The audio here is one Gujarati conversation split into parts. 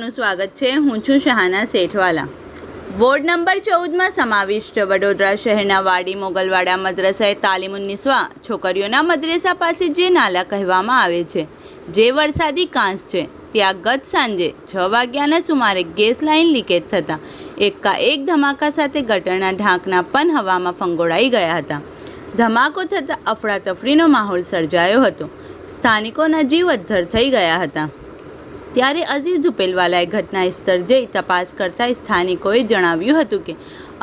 આપનું સ્વાગત છે. હું છું શહાના શેઠવાલા. વોર્ડ નંબર ચૌદમાં સમાવિષ્ટ વડોદરા શહેરના વાડી, મોગલવાડા મદ્રસાએ તાલીમુન નિસ્વા છોકરીઓના મદ્રેસા પાસે જે નાલા કહેવામાં આવે છે, જે વરસાદી કાંસ છે, ત્યાં ગત સાંજે છ વાગ્યાના સુમારે ગેસ લાઇન લીકેજ થતાં એકાએક ધમાકા સાથે ગટરના ઢાંકના પણ હવામાં ફંગોળાઈ ગયા હતા. ધમાકો થતાં અફડાતફડીનો માહોલ સર્જાયો હતો. સ્થાનિકોના જીવ અદ્ધર થઈ ગયા હતા. ત્યારે અઝીઝ ઝુપેલવાલાએ ઘટના સ્થળ જઈ તપાસ કરતા સ્થાનિકોએ જણાવ્યું હતું કે,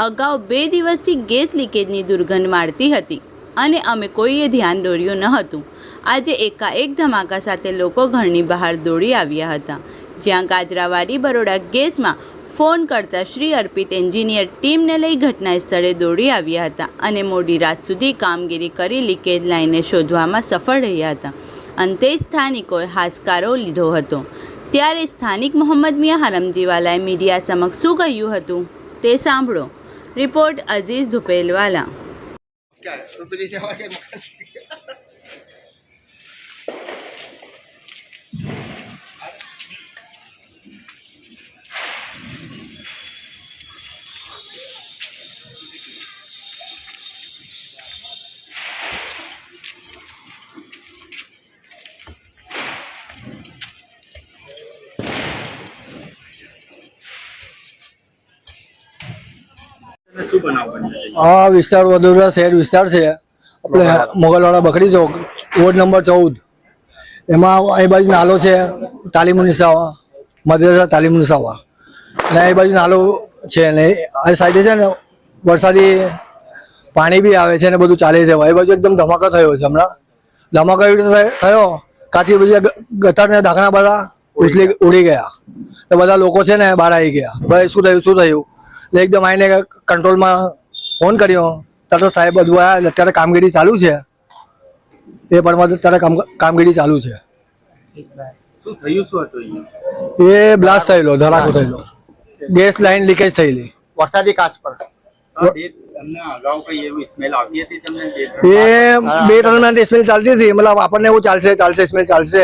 અગાઉ બે દિવસથી ગેસ લીકેજની દુર્ગંધ મારતી હતી અને અમે કોઈએ ધ્યાન દોર્યું ન હતું. આજે એકાએક ધમાકા સાથે લોકો ઘરની બહાર દોડી આવ્યા હતા, જ્યાં ગાજરાવાડી બરોડા ગેસમાં ફોન કરતા શ્રી અર્પિત એન્જિનિયર ટીમને લઈ ઘટના સ્થળે દોડી આવ્યા હતા અને મોડી રાત સુધી કામગીરી કરી લીકેજ લાઇનને શોધવામાં સફળ રહ્યા હતા. અંતે સ્થાનિકોએ હાશકારો લીધો હતો. ત્યારે સ્થાનિક મોહમ્મદ મિયા હરમજીવાલાએ મીડિયા સમક્ષ શું કહ્યું હતું તે સાંભળો. રિપોર્ટ અઝીઝ ધુપેલવાલા આ વિસ્તાર વડોદરા શહેર વિસ્તાર છે. આપણે મોગલવાડા બકરી ચોક, વોર્ડ નંબર ચૌદ. એમાં એ બાજુ નાલો છે તાલીમ નિસાવા મદ્રાસા તાલીમ નિસાવા અને એ બાજુ નાલો છે ને, આ સાઈડે છે ને, વરસાદી પાણી બી આવે છે ને, બધું ચાલે છે. એ બાજુ એકદમ ધમાકો થયો છે હમણાં. ધમાકો એવી રીતે થયો- કાચી બધી ગટર ને ઢાંકણા બધા ઉછલી, ઉડી ગયા. તો બધા લોકો છે ને, બહાર આવી ગયા. ભાઈ, શું થયું શું થયું? એટલે એકદમ આવીને કંટ્રોલમાં ફોન કર્યો. તરત સાહેબ બધું આવ્યા અત્યારે કામગીરી ચાલુ છે. એ પણ અત્યારે કામગીરી ચાલુ છે. એ બ્લાસ્ટ થયેલો ધરાકો થયેલો. ગેસ લાઈન લીકેજ થયેલી. વરસાદી કાચ પર. એ બે ત્રણ મહિના સ્મેલ ચાલતી હતી. મતલબ આપણને એવું ચાલશે ચાલશે સ્મેલ ચાલશે.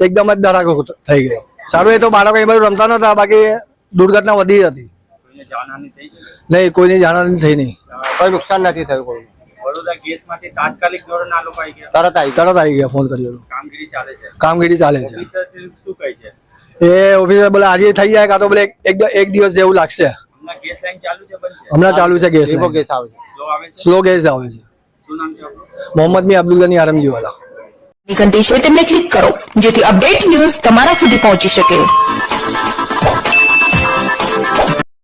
એકદમ જ ધરાકો થઈ ગયો. સારું એ તો બાળકો એ બધું રમતા નતા બાકી દુર્ઘટના વધી હતી. નહીં કોઈને જાણહાની થઈ નહીં. કોઈ નુકસાન નથી થયું કોઈ. કામગીરી ચાલે એ ઓફિસર આજે થઈ જાય કાં તો બોલે એક દિવસ જેવું લાગશે. હમણાં ચાલુ છે સ્લો ગેસ આવે છે. મોહમ્મદ મી અબ્દુલ ગની આરમજી વાલા નિકંદેશ તેમને ક્લિક કરો જેથી અપડેટ ન્યૂઝ તમારા સુધી પહોંચી શકે.